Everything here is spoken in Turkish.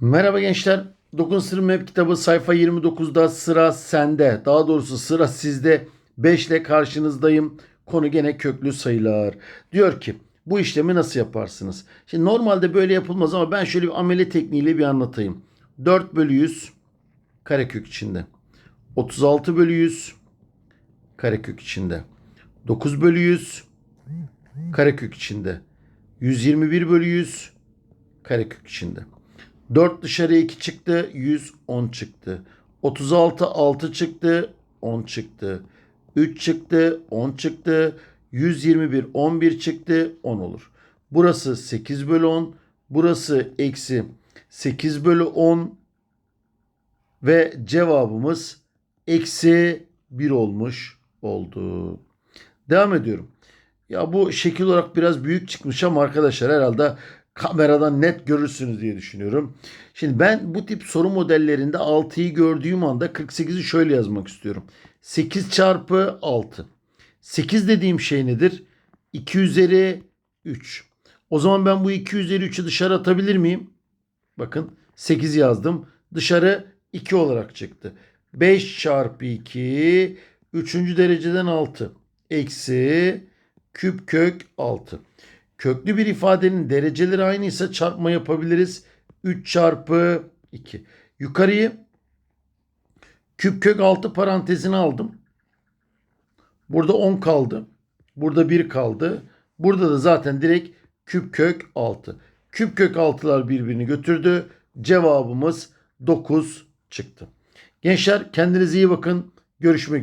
Merhaba gençler. Dokun Sırrı Map kitabı sayfa 29'da sıra sende. Daha doğrusu sıra sizde. 5 ile karşınızdayım. Konu gene köklü sayılar. Diyor ki bu işlemi nasıl yaparsınız? Şimdi normalde böyle yapılmaz ama ben şöyle bir amele tekniğiyle bir anlatayım. 4 bölü 100 karekök içinde. 36 bölü 100 karekök içinde. 9 bölü 100 karekök içinde. 121 bölü 100 karekök içinde. 4 dışarıya 2 çıktı. 110 çıktı. 36 6 çıktı. 10 çıktı. 3 çıktı. 10 çıktı. 121 11 çıktı. 10 olur. Burası 8 bölü 10. Burası eksi 8 bölü 10. Ve cevabımız eksi 1 olmuş oldu. Devam ediyorum. Ya bu şekil olarak biraz büyük çıkmış ama arkadaşlar herhalde kameradan net görürsünüz diye düşünüyorum. Şimdi ben bu tip soru modellerinde 6'yı gördüğüm anda 48'i şöyle yazmak istiyorum. 8 çarpı 6. 8 dediğim şey nedir? 2 üzeri 3. O zaman ben bu 2 üzeri 3'ü dışarı atabilir miyim? Bakın 8 yazdım. Dışarı 2 olarak çıktı. 5 çarpı 2 3. dereceden 6. Eksi küp kök 6. Köklü bir ifadenin dereceleri aynıysa çarpma yapabiliriz. 3 çarpı 2. Yukarıyı küp kök 6 parantezine aldım. Burada 10 kaldı. Burada 1 kaldı. Burada da zaten direkt küp kök 6. Küp kök 6'lar birbirini götürdü. Cevabımız 9 çıktı. Gençler kendinize iyi bakın. Görüşmek üzere.